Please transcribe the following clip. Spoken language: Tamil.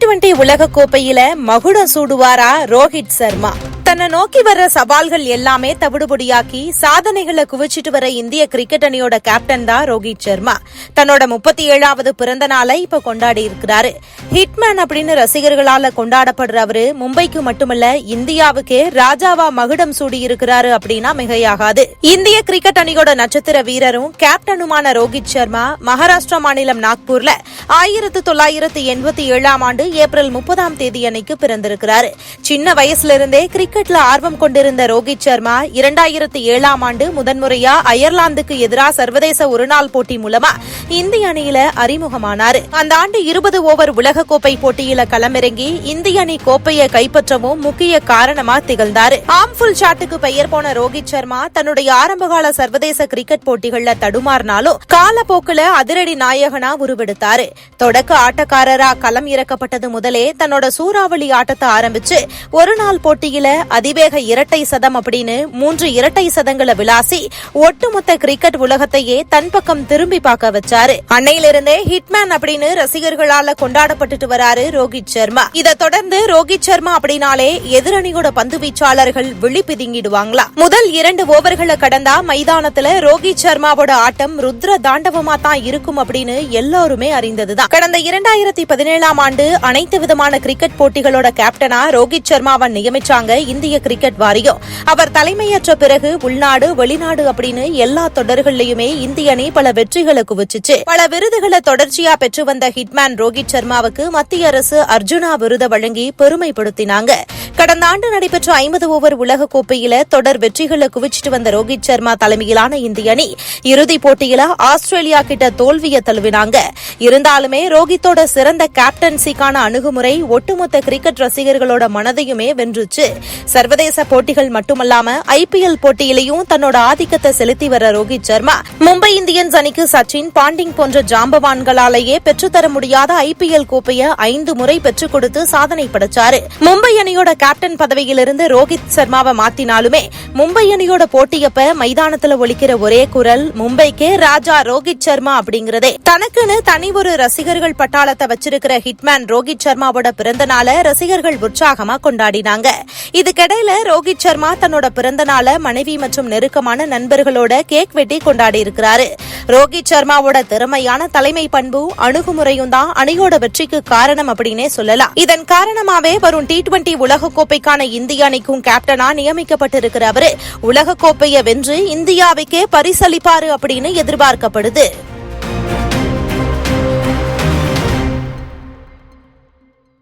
டுவெண்டி உலக கோப்பையில மகுடம் சூடுவாரா ரோஹித் சர்மா? தன்னை நோக்கி வர்ற சவால்கள் எல்லாமே தவிடுபடியாக்கி சாதனைகளை குவிச்சிட்டு வர இந்திய கிரிக்கெட் அணியோட கேப்டன் தான் ரோஹித் சர்மா. தன்னோட முப்பத்தி ஏழாவது பிறந்த நாளை இப்ப கொண்டாடி இருக்கிறாரு. ஹிட்மேன் அப்படின்னு ரசிகர்களால கொண்டாடப்படுற அவரு மும்பைக்கு மட்டுமல்ல இந்தியாவுக்கே ராஜாவா மகுடம் சூடி இருக்கிறாரு அப்படின்னா மிகையாகாது. இந்திய கிரிக்கெட் அணியோட நட்சத்திர வீரரும் கேப்டனுமான ரோஹித் சர்மா மகாராஷ்டிரா மாநிலம் நாக்பூர்ல ஆயிரத்து தொள்ளாயிரத்து எண்பத்தி ஏழாம் ஆண்டு ஆண்டு ஏப்ரல் முப்பதாம் தேதி அன்னைக்கு பிறந்திருக்கிறார். சின்ன வயசுலிருந்தே கிரிக்கெட்ல ஆர்வம் கொண்டிருந்த ரோஹித் சர்மா இரண்டாயிரத்தி ஏழாம் ஆண்டு முதன்முறையா அயர்லாந்துக்கு எதிராக சர்வதேச ஒருநாள் போட்டி மூலமா இந்திய அணியில அறிமுகமானார். அந்த ஆண்டு இருபது ஓவர் உலகக்கோப்பை போட்டியில களமிறங்கி இந்திய அணி கோப்பையை கைப்பற்றவும் முக்கிய காரணமா திகழ்ந்தார். ஆம்ஃபுல் ஷாட்டுக்கு பெயர் போன ரோஹித் சர்மா தன்னுடைய ஆரம்பகால சர்வதேச கிரிக்கெட் போட்டிகள்ல தடுமாறினாலும் காலப்போக்குல அதிரடி நாயகனா உருவெடுத்தாரு. தொடக்க ஆட்டக்காரரா களம் இறக்கப்பட்ட ஆட்டது முதலே தன்னோட சூறாவளி ஆட்டத்தை ஆரம்பிச்சு ஒரு நாள் போட்டியில அதிவேக இரட்டை சதம் அப்படின்னு மூன்று இரட்டை சதங்களை விளாசி ஒட்டுமொத்த கிரிக்கெட் உலகத்தையே தன் பக்கம் திரும்பி பார்க்க வச்சாரு. அன்னையிலிருந்தே ஹிட்மேன் அப்படின்னு ரசிகர்களால கொண்டாடப்பட்டுட்டு வராரு ரோஹித் சர்மா. இதை தொடர்ந்து ரோஹித் சர்மா அப்படின்னாலே எதிரணியோட பந்து வீச்சாளர்கள் விழி பிதுங்கிடுவாங்களா? முதல் இரண்டு ஓவர்களை கடந்தா மைதானத்துல ரோஹித் சர்மாவோட ஆட்டம் ருத்ர தாண்டவமா தான் இருக்கும் அப்படின்னு எல்லாருமே அறிந்ததுதான். கடந்த இரண்டாயிரத்தி பதினேழாம் ஆண்டு அனைத்து விதமான கிரிக்கெட் போட்டிகளோட கேப்டனா ரோஹித் சர்மாவை நியமிச்சாங்க இந்திய கிரிக்கெட் வாரியம். அவர் தலைமையேற்ற பிறகு உள்நாடு வெளிநாடு அப்படின்னு எல்லா தொடர்கள்லயுமே இந்திய அணி பல வெற்றிகளை குவிச்சிச்சு. பல விருதுகளை தொடர்ச்சியா பெற்று வந்த ஹிட்மேன் ரோஹித் சர்மாவுக்கு மத்திய அரசு அர்ஜுனா விருதை வழங்கி பெருமைப்படுத்தினாங்க. கடந்த ஆண்டு நடைபெற்ற ஐம்பது ஓவர் உலக கோப்பையில தொடர் வெற்றிகளை குவிச்சிட்டு வந்த ரோஹித் சர்மா தலைமையிலான இந்திய அணி இறுதிப் போட்டியில ஆஸ்திரேலியா கிட்ட தோல்வியை தழுவினாங்க. இருந்தாலுமே ரோஹித்தோட சிறந்த கேப்டன்சிக்கான அணுகுமுறை ஒட்டுமொத்த கிரிக்கெட் ரசிகர்களோட மனதையுமே வென்றுச்சு. சர்வதேச போட்டிகள் மட்டுமல்லாம ஐபிஎல் போட்டியிலையும் தன்னோட ஆதிக்கத்தை செலுத்தி வர ரோஹித் சர்மா மும்பை இந்தியன்ஸ் அணிக்கு சச்சின் பாண்டிங் போன்ற ஜாம்பவான்களாலேயே பெற்றுத்தர முடியாத ஐபிஎல் கோப்பையை ஐந்து முறை பெற்றுக் கொடுத்து சாதனை படைச்சாரு. மும்பை அணியோட கேப்டன் பதவியிலிருந்து ரோஹித் சர்மாவை மாத்தினாலுமே மும்பை அணியோட போட்டியப்ப மைதானத்துல ஒலிக்கிற ஒரே குரல் மும்பைக்கே ராஜா ரோஹித் சர்மா அப்படிங்கறதே. தனக்குன்னு தனி ஒரு ரசிகர்கள் பட்டாளத்தை வச்சிருக்கிற ஹிட்மேன் ரோஹித் சர்மாவோட பிறந்த நாளை ரசிகர்கள் உற்சாகமா கொண்டாடினாங்க. இதுக்கிடையில ரோஹித் சர்மா தன்னோட பிறந்த நாளை மனைவி மற்றும் நெருக்கமான நண்பர்களோட கேக் வெட்டி கொண்டாடி இருக்கிறாரு ரோஹித் சர்மாவோட திறமையான தலைமை பண்பும் அணுகுமுறையும் தான் அணியோட வெற்றிக்கு காரணம் அப்படின்னே சொல்லலாம். இதன் காரணமாவே வரும் டி டுவெண்டி உலகக்கோப்பைக்கான இந்திய அணிக்கும் கேப்டனா நியமிக்கப்பட்டிருக்கிற அவரு உலகக்கோப்பையை வென்று இந்தியாவுக்கே பரிசளிப்பாரு அப்படின்னு எதிர்பார்க்கப்படுது.